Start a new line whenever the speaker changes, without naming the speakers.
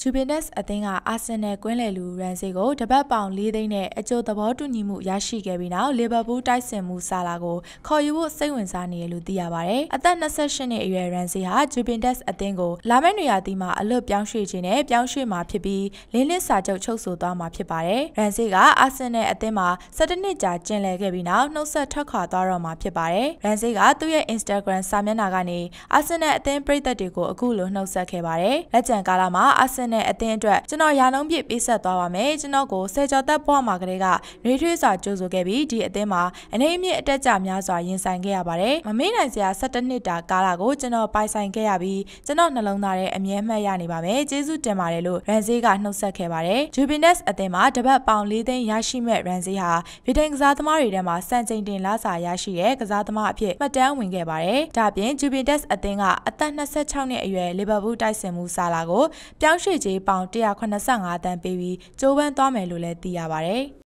ဂျူဗင်တက်စ်အသင်းကအာဆင်နယ်ကွင်းလယ်လူရန်စီကိုတပတ်ပေါင်၄သိန်းနဲ့အကျိုးသဘောတူညီမှုရရှိခဲ့ပြီးနောက်လီဗာပူးတိုက်စစ်မှုဆာလာကိုခေါ်ယူဖို့စိတ်ဝင်စားနေတယ်လို့သိရပါတယ်။အသက်28နှစ်အရွယ်ရန်စီဟာဂျူဗင်တက်စ်အသင်းကိုလာမယ့်နေရာသီးမှာအလွတ်ပြောင်းရွှေ့ခြင်းနဲ့ပြောင်းရွှေ့မှာဖြစ်ပြီးလင်းလစ်စာချုပ်ချုပ်ဆိုသွားမှာဖြစ်ပါတယ်။ရန်စီကအာဆင်နယ်အသင်းမှာ17နှစ်ကြာကျင်လည်ခဲ့ပြီးနောက်နှုတ်ဆက်ထွက်ခွာသွားတော့မှာဖြစ်ပါတယ်။ရန်စီကသူ့ရဲ့ Instagram စာမျက်နှာကနေအာဆင်နယ်အသင်းပရိသတ်တွေကိုအခုလိုနှုတ်ဆက်ခဲ့ပါတယ်။လက်ကျန်ကာလမှာအာဆင်နယ်အသင်းအတွက်ကျွန်တော်ရာနှုန်းပြည့်ပေးဆက်သွားပါမယ်ကျွန်တော်ကိုဆယ်ကျော်သက်ဘွားမှာကလေးကနှွေးထွေးစွာကြိုးဆိုခဲ့ပြီးဒီအသင်းမှာအနေအမြင့်အတက်ကြများစွာရင်ဆိုင်ခဲ့ရပါတယ်မမေ့နိုင်စရာ17နှစ်တာကာလကိုကျွန်တော်ပိုင်ဆိုင်ခဲ့ရပြီးကျွန်တော်နှလုံးသားထဲအမြဲမှတ်ရနေပါမယ်ကျေးဇူးတင်ပါတယ်လို့ရန်ဇေးကနှုတ်ဆက်ခဲ့ပါတယ်ဂျူဘီနက်စ်အသင်းမှာတပတ်ပေါင်၄သိန်းရရှိမဲ့ရန်ဇေးဟာဗီဒင်ကစားသမားတွေထဲမှာစံချိန်တင်လာစာရရှိတဲ့ကစားသမားအဖြစ်မှတ်တမ်းဝင်ခဲ့ပါတယ်ဒါပြင်ဂျူဘီနက်စ်အသင်းကအသက်26နှစ်အရွယ်လီဗာပူးတိုက်စစ်မှုဆာလာကိုပြောင်းရွှေ့ကြေးပေါင်185တန်းပေးပြီးကျိုးပန်းသွားမယ်လို့လည်းသိရပါဗျ။